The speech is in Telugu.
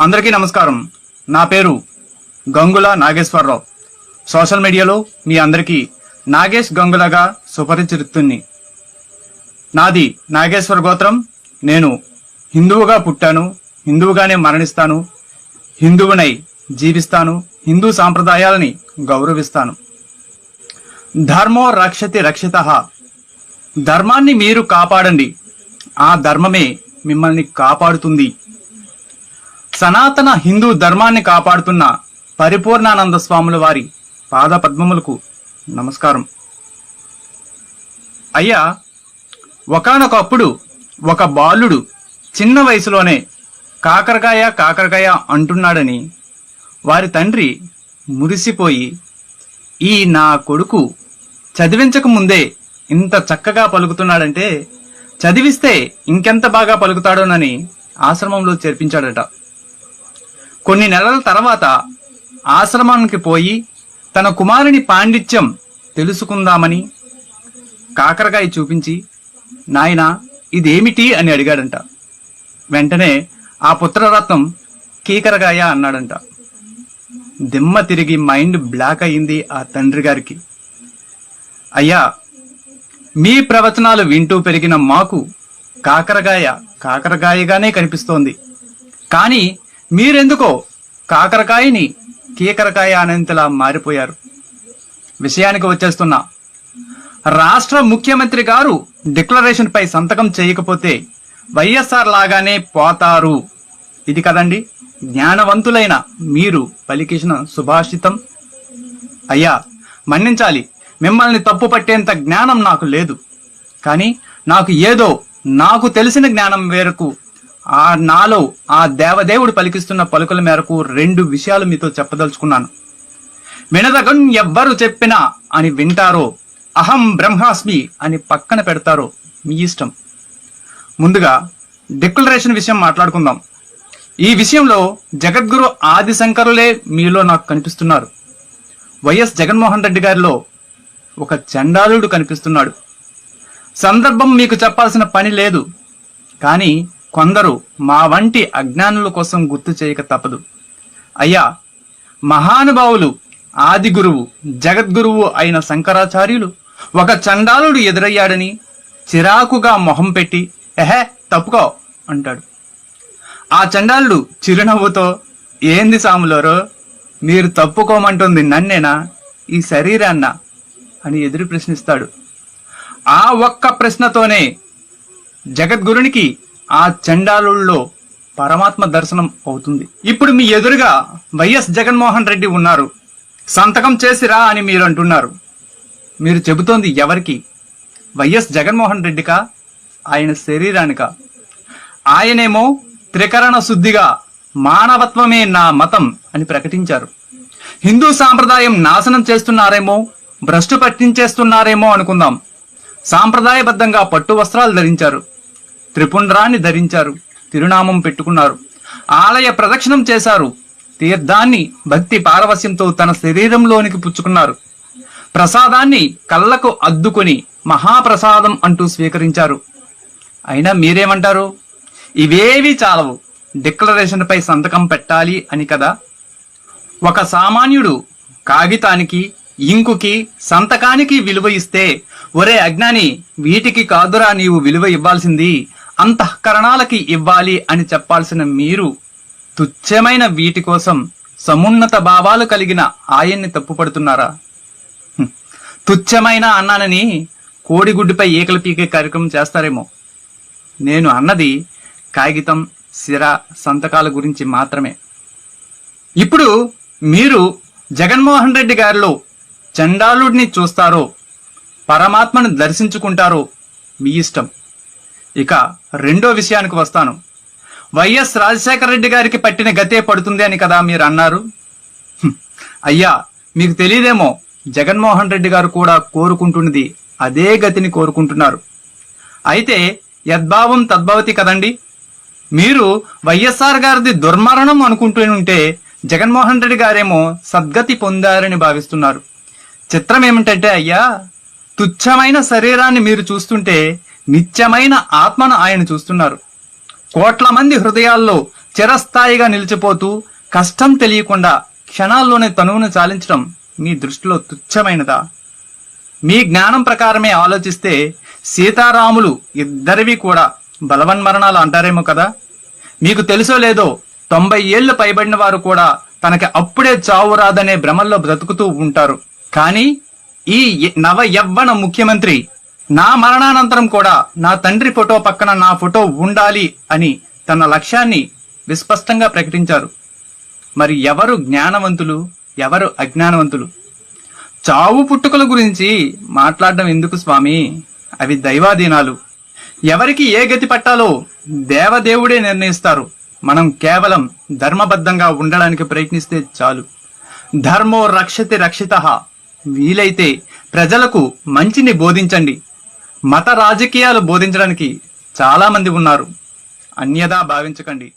అందరికీ నమస్కారం. నా పేరు గంగుల నాగేశ్వరరావు. సోషల్ మీడియాలో మీ అందరికీ నాగేష్ గంగులగా సుపరిచితుణ్ణి. నాది నాగేశ్వర గోత్రం. నేను హిందువుగా పుట్టాను హిందువుగానే మరణిస్తాను హిందువునై జీవిస్తాను హిందూ సాంప్రదాయాలని గౌరవిస్తాను. ధర్మో రక్షతి రక్షిత. ధర్మాన్ని మీరు కాపాడండి. ఆ ధర్మమే మిమ్మల్ని కాపాడుతుంది. సనాతన హిందూ ధర్మాన్ని కాపాడుతున్న పరిపూర్ణానంద స్వాముల వారి పాద పద్మములకు నమస్కారం. అయ్యా ఒకానొకప్పుడు ఒక బాలుడు చిన్న వయసులోనే కాకరకాయ కాకరకాయ అంటున్నాడని వారి తండ్రి మురిసిపోయి ఈ నా కొడుకు చదివించక ముందే ఇంత చక్కగా పలుకుతున్నాడంటే చదివిస్తే ఇంకెంత బాగా పలుకుతాడోనని ఆశ్రమంలో చేర్పించాడట. కొన్ని నెలల తర్వాత ఆశ్రమానికి పోయి తన కుమారుని పాండిత్యం తెలుసుకుందామని కాకరకాయ చూపించి నాయనా ఇదేమిటి? అని అడిగాడంట. వెంటనే ఆ పుత్రరత్నం కీకరకాయ అన్నాడంట. దిమ్మ తిరిగి మైండ్ బ్లాక్ అయింది ఆ తండ్రి గారికి. అయ్యా మీ ప్రవచనాలు వింటూ పెరిగిన మాకు కాకరకాయ కాకరకాయగానే కనిపిస్తోంది. కానీ మీరెందుకో కాకరకాయని కీకరకాయ అనేంతలా మారిపోయారు. విషయానికి వచ్చేస్తున్నా రాష్ట్ర ముఖ్యమంత్రి గారు డిక్లరేషన్ పై సంతకం చేయకపోతే వైఎస్ఆర్ లాగానే పోతారు. ఇది కదండి జ్ఞానవంతులైన మీరు పలికిసిన సుభాషితం. అయ్యా మన్నించాలి మిమ్మల్ని తప్పు పట్టేంత జ్ఞానం నాకు లేదు. కానీ నాకు ఏదో నాకు తెలిసిన జ్ఞానం వేరకు ఆ నాలో ఆ దేవదేవుడు పలికిస్తున్న పలుకుల మేరకు రెండు విషయాలు మీతో చెప్పదలుచుకున్నాను. వినదగన్ ఎవ్వరు చెప్పినా అని వింటారో అహం బ్రహ్మాస్మి అని పక్కన పెడతారో మీ ఇష్టం. ముందుగా డిక్లరేషన్ విషయం మాట్లాడుకుందాం. ఈ విషయంలో జగద్గురు ఆదిశంకరులే మీలో నాకు కనిపిస్తున్నారు. వైఎస్ జగన్మోహన్ రెడ్డి గారిలో ఒక చండాలుడు కనిపిస్తున్నాడు. సందర్భం మీకు చెప్పాల్సిన పని లేదు. కానీ కొందరు మా వంటి అజ్ఞానుల కోసం గుర్తు చేయక తప్పదు. అయ్యా మహానుభావులు ఆది గురువు జగద్గురువు అయిన శంకరాచార్యులు ఒక చండాలుడు ఎదురయ్యాడని చిరాకుగా మొహం పెట్టి ఎహే తప్పుకో అంటాడు. ఆ చండాలుడు చిరునవ్వుతో ఏంది సాములోరో మీరు తప్పుకోమంటుంది నన్నేనా? ఈ శరీరాన్న? అని ఎదురు ప్రశ్నిస్తాడు. ఆ ఒక్క ప్రశ్నతోనే జగద్గురునికి ఆ చండాలుల్లో పరమాత్మ దర్శనం అవుతుంది. ఇప్పుడు మీ ఎదురుగా వైఎస్ జగన్మోహన్ రెడ్డి ఉన్నారు. సంతకం చేసిరా అని మీరు అంటున్నారు. మీరు చెబుతోంది ఎవరికి? వైఎస్ జగన్మోహన్ రెడ్డికా? ఆయన శరీరానికా? ఆయనేమో త్రికరణ శుద్ధిగా మానవత్వమే నా మతం అని ప్రకటించారు. హిందూ సాంప్రదాయం నాశనం చేస్తున్నారేమో భ్రష్టు పట్టించేస్తున్నారేమో అనుకుందాం. సాంప్రదాయబద్ధంగా పట్టు వస్త్రాలు ధరించారు. త్రిపుండ్రాన్ని ధరించారు. తిరునామం పెట్టుకున్నారు. ఆలయ ప్రదక్షిణం చేశారు. తీర్థాన్ని భక్తి పారవస్యంతో తన శరీరంలోనికి పుచ్చుకున్నారు. ప్రసాదాన్ని కళ్ళకు అద్దుకొని మహాప్రసాదం అంటూ స్వీకరించారు. అయినా మీరేమంటారు? ఇవేవి చాలవు. డిక్లరేషన్పై సంతకం పెట్టాలి అని కదా. ఒక సామాన్యుడు కాగితానికి ఇంకుకి సంతకానికి విలువ ఇస్తే ఒరే అజ్ఞాని వీటికి కాదురా నీవు విలువ ఇవ్వాల్సింది. అంతఃకరణాలకి ఇవ్వాలి అని చెప్పాల్సిన మీరు తుచ్చమైన వీటి కోసం సమున్నత భావాలు కలిగిన ఆయన్ని తప్పుపడుతున్నారా? తుచ్చమైన అన్నానని కోడిగుడ్డుపై ఏకలు పీకే కార్యక్రమం చేస్తారేమో. నేను అన్నది కాగితం సిర సంతకాల గురించి మాత్రమే. ఇప్పుడు మీరు జగన్మోహన్ రెడ్డి గారిలో చండాలుడిని చూస్తారో పరమాత్మను దర్శించుకుంటారో మీ ఇష్టం. ఇక రెండో విషయానికి వస్తాను. వైఎస్ రాజశేఖర రెడ్డి గారికి పట్టిన గతే పడుతుంది అని కదా మీరు అన్నారు? అయ్యా మీకు తెలియదేమో జగన్మోహన్ రెడ్డి గారు కూడా కోరుకుంటున్నది అదే గతిని కోరుకుంటున్నారు. అయితే యద్భావం తద్భవతి కదండి? మీరు వైఎస్ఆర్ గారిది దుర్మరణం అనుకుంటుంటే జగన్మోహన్ రెడ్డి గారేమో సద్గతి పొందారని భావిస్తున్నారు. చిత్రం ఏమిటంటే అయ్యా తుచ్చమైన శరీరాన్ని మీరు చూస్తుంటే నిత్యమైన ఆత్మను ఆయన చూస్తున్నారు. కోట్ల మంది హృదయాల్లో చిరస్థాయిగా నిలిచిపోతూ కష్టం తెలియకుండా క్షణాల్లోనే తనువును చాలించడం మీ దృష్టిలో తుచ్చమైనదా? మీ జ్ఞానం ప్రకారమే ఆలోచిస్తే సీతారాములు ఇద్దరివి కూడా బలవన్మరణాలు అంటారేమో కదా? మీకు తెలుసో లేదో తొంభై ఏళ్ళు పైబడిన వారు కూడా తనకి అప్పుడే చావు రాదనే భ్రమల్లో బ్రతుకుతూ ఉంటారు. కానీ ఈ నవ యవ్వన ముఖ్యమంత్రి నా మరణానంతరం కూడా నా తండ్రి ఫోటో పక్కన నా ఫోటో ఉండాలి అని తన లక్ష్యాన్ని విస్పష్టంగా ప్రకటించారు. మరి ఎవరు జ్ఞానవంతులు? ఎవరు అజ్ఞానవంతులు? చావు పుట్టుకల గురించి మాట్లాడడం ఎందుకు స్వామి? అవి దైవాధీనాలు. ఎవరికి ఏ గతి పట్టాలో దేవదేవుడే నిర్ణయిస్తారు. మనం కేవలం ధర్మబద్ధంగా ఉండడానికి ప్రయత్నిస్తే చాలు. ధర్మో రక్షతి రక్షిత. వీలైతే ప్రజలకు మంచిని బోధించండి. మత రాజకీయాలు బోధించడానికి చాలామంది ఉన్నారు. అన్యదా భావించకండి.